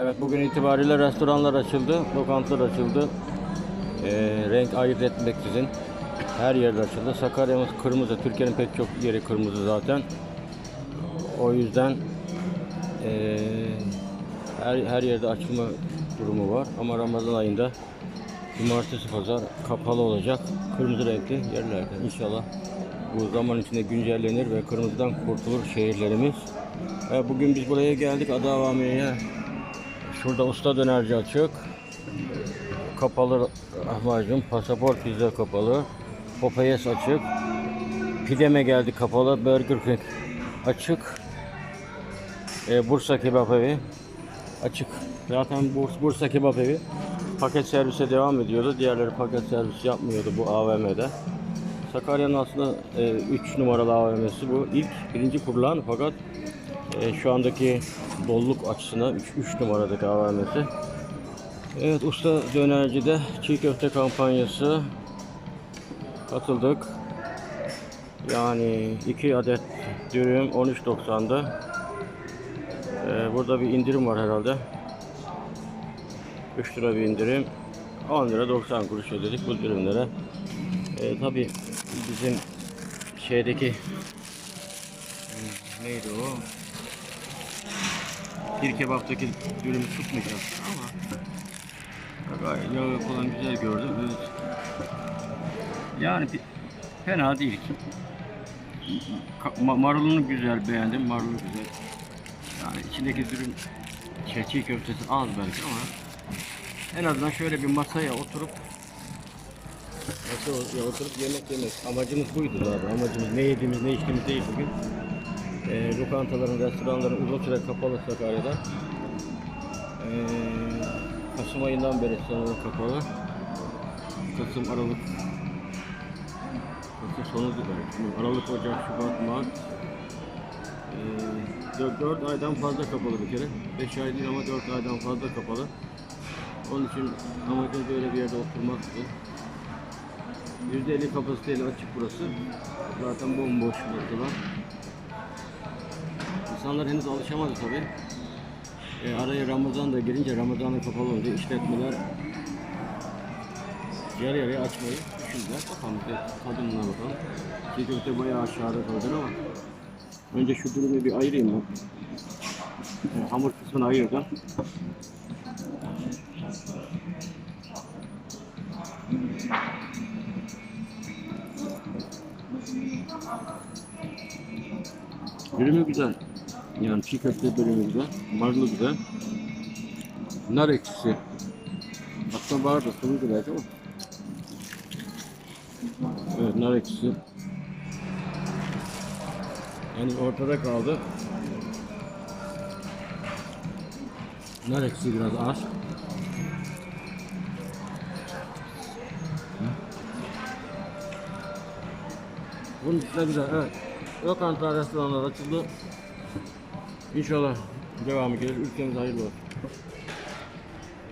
Evet bugün itibariyle restoranlar açıldı, lokantalar açıldı. Ee, renk ayırt etmeksizin her yerde açıldı. Sakarya'mız kırmızı, Türkiye'nin pek çok yeri kırmızı zaten. O yüzden ee, her, her yerde açılma durumu var. Ama Ramazan ayında cumartesi pazar kapalı olacak. Kırmızı renkli yerlerde inşallah bu zaman içinde güncellenir ve kırmızıdan kurtulur şehirlerimiz. Ee, bugün biz buraya geldik Ada Avamiye'ye. Şurada usta dönerci açık. Kapalı lahmacun, pasaport pizza kapalı. Popeyes açık. Pideme geldi kapalı. Burger King açık. Ee, Bursa Kebap Evi açık. Zaten Burs, Bursa Kebap Evi paket servise devam ediyordu. Diğerleri paket servis yapmıyordu bu AVM'de. Sakarya'nın aslında 3 numaralı AVM'si bu. İlk birinci kurulan fakat e, şu andaki doluluk açısından 3 numaradaki AVM'si. Evet usta dönercide çiğ köfte kampanyası katıldık. Yani 2 adet dürüm 13.90'da. Ee, burada bir indirim var herhalde. 3 lira bir indirim. 10 lira 90 kuruş ödedik bu dürümlere. Ee, tabii bizim şeydeki neydi o? Bir kebaptaki dürümü tutmayacağız ama yağı falan güzel gördüm. Evet. Yani fena değil. Ma- marulunu güzel beğendim. Marulu güzel. Yani içindeki dürüm şey, köftesi az belki ama en azından şöyle bir masaya oturup masaya oturup yemek yemek. Amacımız buydu zaten. Amacımız ne yediğimiz ne içtiğimiz değil bugün. E, lokantaların, restoranların uzun süre kapalı Sakarya'da. E, Kasım ayından beri sanırım kapalı. Kasım, Aralık. Kasım sonu belki. Aralık, Ocak, Şubat, Mart. E, 4, aydan fazla kapalı bir kere. 5 ay değil ama 4 aydan fazla kapalı. Onun için amacım böyle bir yerde oturmaktı. %50 kapasiteyle açık burası. Zaten bomboş burası var. İnsanlar henüz alışamadı tabi. E, araya Ramazan da girince Ramazan'ın kapalı olunca işletmeler yarı yarıya açmayı düşündüler. Bakalım bir tadımına bakalım. Çiğ köfte bayağı aşağıda kaldı ama önce şu durumu bir ayırayım ben. E, hamur kısmını ayırdım. Dürümü güzel. Yani çiğ köfte bölümü güzel. Marulu güzel. Nar ekşisi. Aslında vardı. Kırmızı belki ama. Evet nar ekşisi. Yani ortada kaldı. Nar ekşisi biraz az. Bunun dışında güzel. Evet. Lokanta, restoranlar açıldı. İnşallah devamı gelir. Ülkemiz hayırlı olsun.